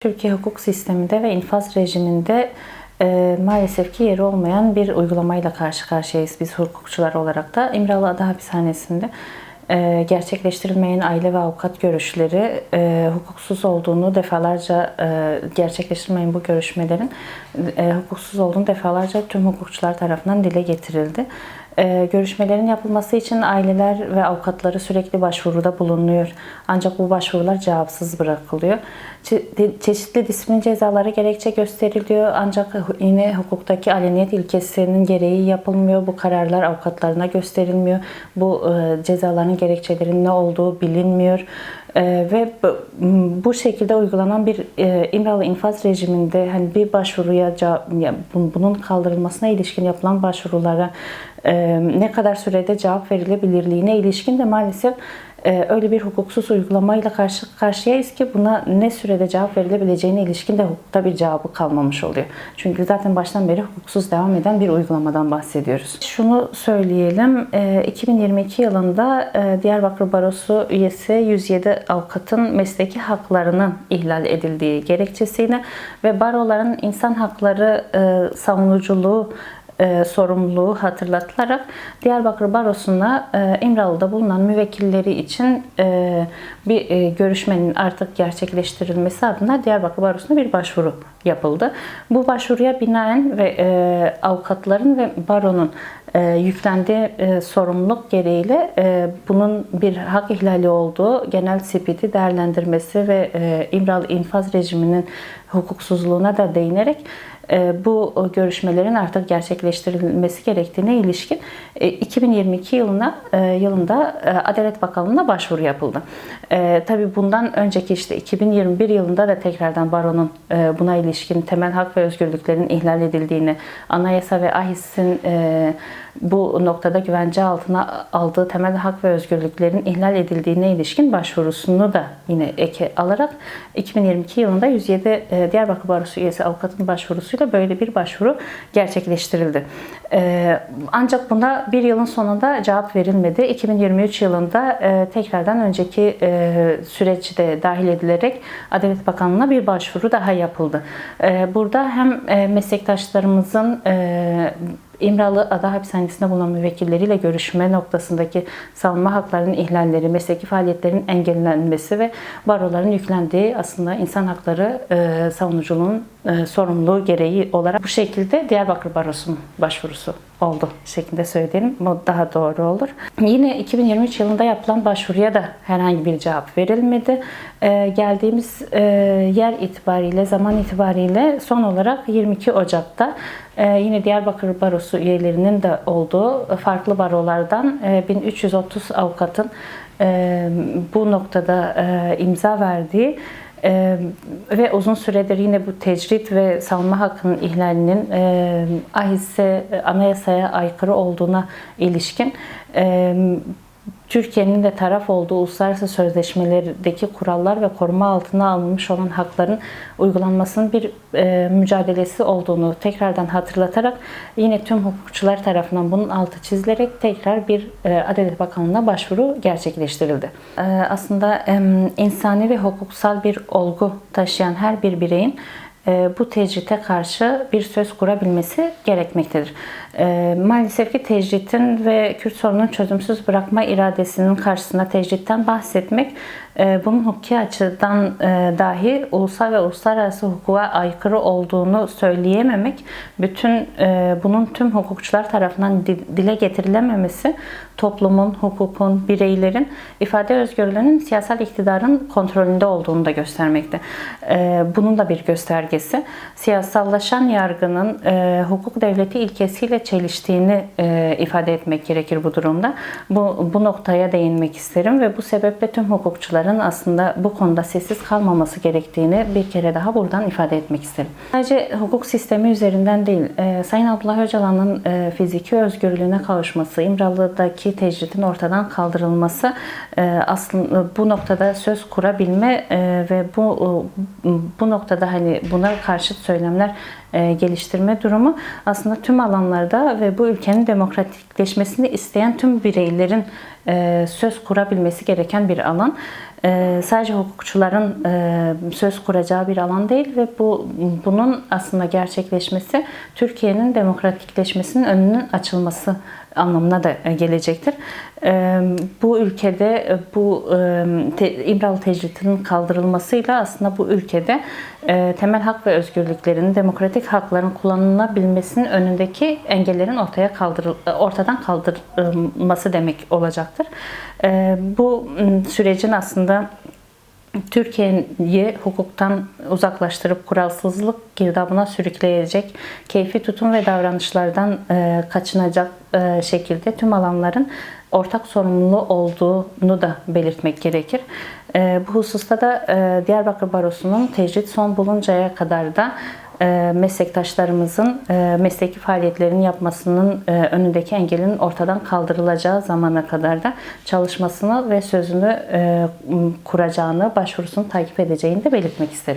Türkiye hukuk sisteminde ve infaz rejiminde e, maalesef ki yeri olmayan bir uygulamayla karşı karşıyayız biz hukukçular olarak da. İmralı Ada Hapishanesi'nde e, gerçekleştirilmeyen aile ve avukat görüşleri e, hukuksuz olduğunu defalarca e, gerçekleştirilmeyen bu görüşmelerin e, hukuksuz olduğunu defalarca tüm hukukçular tarafından dile getirildi. E, görüşmelerin yapılması için aileler ve avukatları sürekli başvuruda bulunuyor. Ancak bu başvurular cevapsız bırakılıyor. Çe- çeşitli disiplin cezaları gerekçe gösteriliyor. Ancak yine hukuktaki aleniyet ilkesinin gereği yapılmıyor. Bu kararlar avukatlarına gösterilmiyor. Bu e, cezaların gerekçelerinin ne olduğu bilinmiyor. Ee, ve bu, şekilde uygulanan bir e, İmralı infaz rejiminde hani bir başvuruya bunun kaldırılmasına ilişkin yapılan başvurulara e, ne kadar sürede cevap verilebilirliğine ilişkin de maalesef e, öyle bir hukuksuz uygulamayla karşı karşıyayız ki buna ne sürede cevap verilebileceğine ilişkin de hukukta bir cevabı kalmamış oluyor. Çünkü zaten baştan beri hukuksuz devam eden bir uygulamadan bahsediyoruz. Şunu söyleyelim, e, 2022 yılında e, Diyarbakır Barosu üyesi 107 avukatın mesleki haklarının ihlal edildiği gerekçesiyle ve baroların insan hakları e, savunuculuğu e, sorumluluğu hatırlatılarak Diyarbakır Barosu'na e, İmralı'da bulunan müvekkilleri için e, bir e, görüşmenin artık gerçekleştirilmesi adına Diyarbakır Barosu'na bir başvuru yapıldı. Bu başvuruya binaen ve e, avukatların ve baronun e, yüklendiği e, sorumluluk gereğiyle e, bunun bir hak ihlali olduğu genel spiti değerlendirmesi ve e, İmralı infaz rejiminin hukuksuzluğuna da değinerek bu görüşmelerin artık gerçekleştirilmesi gerektiğine ilişkin e, 2022 yılına e, yılında e, Adalet Bakanlığı'na başvuru yapıldı. E, tabii bundan önceki işte 2021 yılında da tekrardan baronun e, buna ilişkin temel hak ve özgürlüklerin ihlal edildiğini, anayasa ve AHİS'in e, bu noktada güvence altına aldığı temel hak ve özgürlüklerin ihlal edildiğine ilişkin başvurusunu da yine eke alarak 2022 yılında 107 e, Diyarbakır Barosu üyesi avukatın başvurusuyla böyle bir başvuru gerçekleştirildi. E, Ancak buna bir yılın sonunda cevap verilmedi. 2023 yılında e, tekrardan önceki süreçte dahil edilerek Adalet Bakanlığı'na bir başvuru daha yapıldı. Burada hem meslektaşlarımızın İmralı Ada Hapishanesi'nde bulunan müvekkilleriyle görüşme noktasındaki savunma haklarının ihlalleri, mesleki faaliyetlerin engellenmesi ve baroların yüklendiği aslında insan hakları e, savunuculuğun e, sorumluluğu gereği olarak bu şekilde Diyarbakır Barosu'nun başvurusu oldu şeklinde söyleyelim. Bu daha doğru olur. Yine 2023 yılında yapılan başvuruya da herhangi bir cevap verilmedi. E, geldiğimiz e, yer itibariyle, zaman itibariyle son olarak 22 Ocak'ta e, yine Diyarbakır Barosu üyelerinin de olduğu farklı barolardan e, 1330 avukatın e, bu noktada e, imza verdiği ee, ve uzun süredir yine bu tecrit ve savunma hakkının ihlalinin e, ahisse anayasaya aykırı olduğuna ilişkin e, Türkiye'nin de taraf olduğu uluslararası sözleşmelerdeki kurallar ve koruma altına alınmış olan hakların uygulanmasının bir e, mücadelesi olduğunu tekrardan hatırlatarak yine tüm hukukçular tarafından bunun altı çizilerek tekrar bir e, Adalet Bakanlığı'na başvuru gerçekleştirildi. E, aslında e, insani ve hukuksal bir olgu taşıyan her bir bireyin bu tecrite karşı bir söz kurabilmesi gerekmektedir. E, maalesef ki tecritin ve Kürt sorunun çözümsüz bırakma iradesinin karşısında tecritten bahsetmek e, bunun hukuki açıdan dahi ulusal ve uluslararası hukuka aykırı olduğunu söyleyememek, bütün bunun tüm hukukçular tarafından dile getirilememesi toplumun, hukukun, bireylerin ifade özgürlüğünün siyasal iktidarın kontrolünde olduğunu da göstermekte. Bunun da bir göstergesi. Siyasallaşan yargının hukuk devleti ilkesiyle çeliştiğini ifade etmek gerekir bu durumda. Bu, bu noktaya değinmek isterim ve bu sebeple tüm hukukçuların aslında bu konuda sessiz kalmaması gerektiğini bir kere daha buradan ifade etmek isterim. Sadece hukuk sistemi üzerinden değil, Sayın Abdullah Öcalan'ın fiziki özgürlüğüne kavuşması, İmralı'daki tecritin ortadan kaldırılması aslında bu noktada söz kurabilme ve bu bu noktada hani buna karşıt söylemler geliştirme durumu aslında tüm alanlarda ve bu ülkenin demokratikleşmesini isteyen tüm bireylerin e, söz kurabilmesi gereken bir alan. E, sadece hukukçuların e, söz kuracağı bir alan değil ve bu bunun aslında gerçekleşmesi Türkiye'nin demokratikleşmesinin önünün açılması anlamına da e, gelecektir. E, Bu ülkede e, bu e, İmralı tecridinin kaldırılmasıyla aslında bu ülkede e, temel hak ve özgürlüklerin, demokratik hakların kullanılabilmesinin önündeki engellerin ortaya kaldırıl ortadan kaldırılması demek olacaktır. E, Bu m, sürecin aslında Türkiye'yi hukuktan uzaklaştırıp kuralsızlık girdabına sürükleyecek keyfi tutum ve davranışlardan e, kaçınacak e, şekilde tüm alanların ortak sorumluluğu olduğunu da belirtmek gerekir. E, bu hususta da e, Diyarbakır Barosu'nun tecrit son buluncaya kadar da meslektaşlarımızın e, mesleki faaliyetlerini yapmasının e, önündeki engelin ortadan kaldırılacağı zamana kadar da çalışmasını ve sözünü e, kuracağını, başvurusunu takip edeceğini de belirtmek isterim.